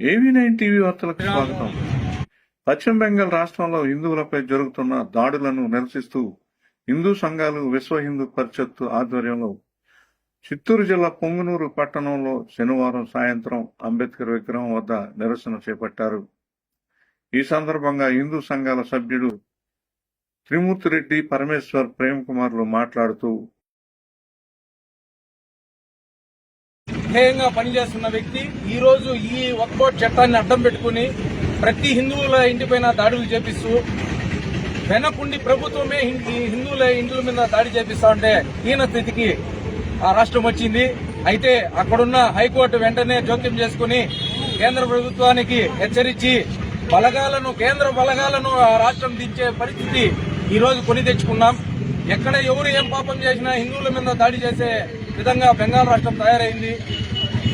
ఏవీ nine TV వార్తలకు స్వాగతం. పశ్చిమ బెంగాల్ రాష్ట్రంలో హిందువులపై జరుగుతున్న దాడులను నిరసిస్తూ హిందూ సంఘాలు విశ్వ హిందూ పరిషత్తు ఆధ్వర్యంలో చిత్తూరు జిల్లా పొంగునూరు పట్టణంలో శనివారం సాయంత్రం అంబేద్కర్ విగ్రహం వద్ద నిరసన చేపట్టారు. ఈ సందర్భంగా హిందూ సంఘాల సభ్యుడు త్రిమూర్తిరెడ్డి పరమేశ్వర్ ప్రేమ్ కుమార్లు మాట్లాడుతూ ధ్యేయంగా పనిచేస్తున్న వ్యక్తి ఈరోజు ఈ వక్బోట్ చట్టాన్ని అడ్డం పెట్టుకుని ప్రతి హిందువుల ఇంటిపైన దాడులు చేపిస్తూ వెనకుండి ప్రభుత్వమే హిందువుల ఇండ్ల మీద దాడి చేపిస్తా ఉంటే హీన స్థితికి ఆ రాష్ట్రం వచ్చింది. అయితే అక్కడున్న హైకోర్టు వెంటనే జోక్యం చేసుకుని కేంద్ర ప్రభుత్వానికి హెచ్చరించి బలగాలను కేంద్ర బలగాలను ఆ రాష్ట్రం దించే పరిస్థితి ఈరోజు కొని తెచ్చుకున్నాం. ఎక్కడ ఎవరు ఏం పాపం చేసినా హిందువుల మీద దాడి చేసే విధంగా బెంగాల్ రాష్ట్రం తయారైంది.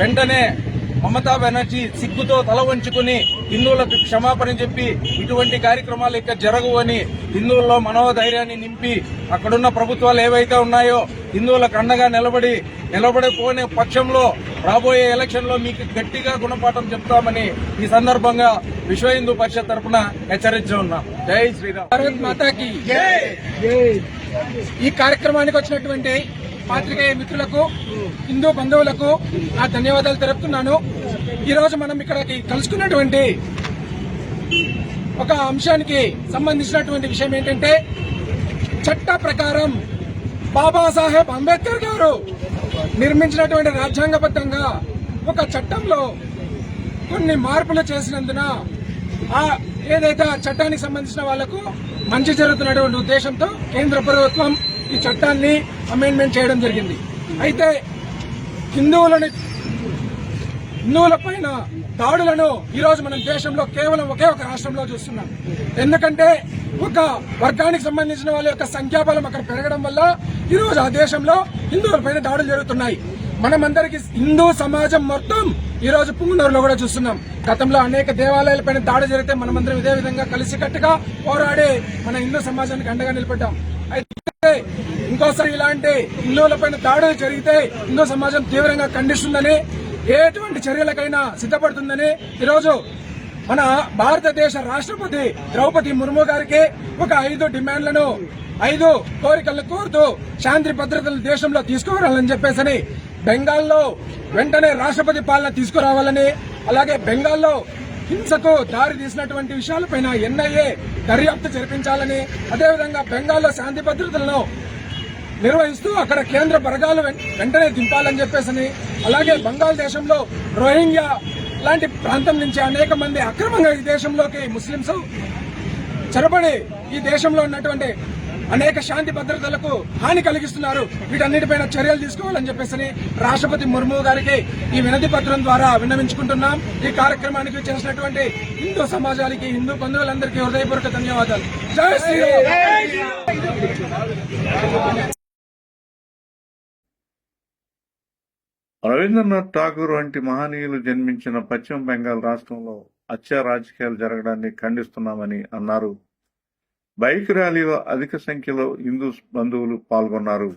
వెంటనే మమతా బెనర్జీ సిగ్గుతో తల వంచుకుని హిందువులకు క్షమాపణ చెప్పి ఇటువంటి కార్యక్రమాలు ఇక జరగవు అని హిందువుల్లో మనోధైర్యాన్ని నింపి అక్కడున్న ప్రభుత్వాలు ఏవైతే ఉన్నాయో హిందువులకు అండగా నిలబడి నిలబడిపోనే పక్షంలో రాబోయే ఎలక్షన్లో మీకు గట్టిగా గుణపాఠం చెప్తామని ఈ సందర్భంగా విశ్వ హిందూ పరిషత్ తరఫున హెచ్చరించి ఉన్నాం. జై శ్రీరామ్. భారత్ మాతాకి. ఈ కార్యక్రమానికి వచ్చినటువంటి పాత్రికేయ మిత్రులకు హిందూ బంధువులకు నా ధన్యవాదాలు తెలుపుతున్నాను. ఈరోజు మనం ఇక్కడ కలుసుకున్నటువంటి ఒక అంశానికి సంబంధించినటువంటి విషయం ఏంటంటే చట్ట ప్రకారం బాబాసాహెబ్ అంబేద్కర్ గారు నిర్మించినటువంటి రాజ్యాంగబద్ధంగా ఒక చట్టంలో కొన్ని మార్పులు చేసినందున ఆ ఏదైతే ఆ చట్టానికి సంబంధించిన వాళ్ళకు మంచి జరుగుతున్నటువంటి ఉద్దేశంతో కేంద్ర ప్రభుత్వం ఈ చట్టాన్ని అమెండ్మెంట్ చేయడం జరిగింది. అయితే హిందువులని హిందువుల పైన దాడులను ఈరోజు మనం దేశంలో కేవలం ఒకే ఒక రాష్ట్రంలో చూస్తున్నాం. ఎందుకంటే ఒక వర్గానికి సంబంధించిన వాళ్ళ యొక్క సంఖ్యాబలం అక్కడ పెరగడం వల్ల ఈరోజు ఆ దేశంలో హిందువుల పైన దాడులు జరుగుతున్నాయి. మనమందరికి హిందూ సమాజం మొత్తం ఈరోజు పుంగునూరులో కూడా చూస్తున్నాం. గతంలో అనేక దేవాలయాలపైన దాడి జరిగితే మనమందరం ఇదే విధంగా కలిసికట్టుగా పోరాడే మన హిందూ సమాజానికి అండగా నిలబడ్డాం. ఇంకోసారి ఇలాంటి హిందువులపైన దాడులు జరిగితే హిందూ సమాజం తీవ్రంగా ఖండిస్తుందని ఎటువంటి చర్యలకైనా సిద్ధపడుతుందని ఈరోజు మన భారతదేశ రాష్ట్రపతి ద్రౌపది ముర్ము గారికి ఒక ఐదు డిమాండ్లను ఐదు కోరికలను కోరుతూ శాంతి భద్రతలు దేశంలో తీసుకురావాలని చెప్పేసి బెంగాల్లో వెంటనే రాష్ట్రపతి పాలన తీసుకురావాలని అలాగే బెంగాల్లో హింసకు దారి తీసినటువంటి విషయాలపైన ఎన్ఐఏ దర్యాప్తు జరిపించాలని అదేవిధంగా బెంగాల్లో శాంతి భద్రతలను నిర్వహిస్తూ అక్కడ కేంద్ర బరగాలు వెంటనే దింపాలని చెప్పేసి అలాగే బంగాళాదేశంలో రోహింగ్యా లాంటి ప్రాంతం నుంచి అనేక మంది అక్రమంగా ఈ దేశంలోకి ముస్లింస్ చొరబడి ఈ దేశంలో ఉన్నటువంటి అనేక శాంతి భద్రతలకు హాని కలిగిస్తున్నారు. వీటన్నిటిపైన చర్యలు తీసుకోవాలని చెప్పేసి రాష్ట్రపతి ముర్ము గారికి ఈ వినతి పత్రం ద్వారా విన్నవించుకుంటున్నాం. ఈ కార్యక్రమానికి చేసినటువంటి హిందూ సమాజానికి హిందూ బంధువులందరికీ హృదయపూర్వక ధన్యవాదాలు. జై శ్రీరామ్! రవీంద్రనాథ్ ఠాగూర్ వంటి మహనీయులు జన్మించిన పశ్చిమ బెంగాల్ రాష్ట్రంలో హత్య రాజకీయాలు జరగడాన్ని ఖండిస్తున్నామని అన్నారు. బైక్ ర్యాలీలో అధిక సంఖ్యలో హిందూ బంధువులు పాల్గొన్నారు.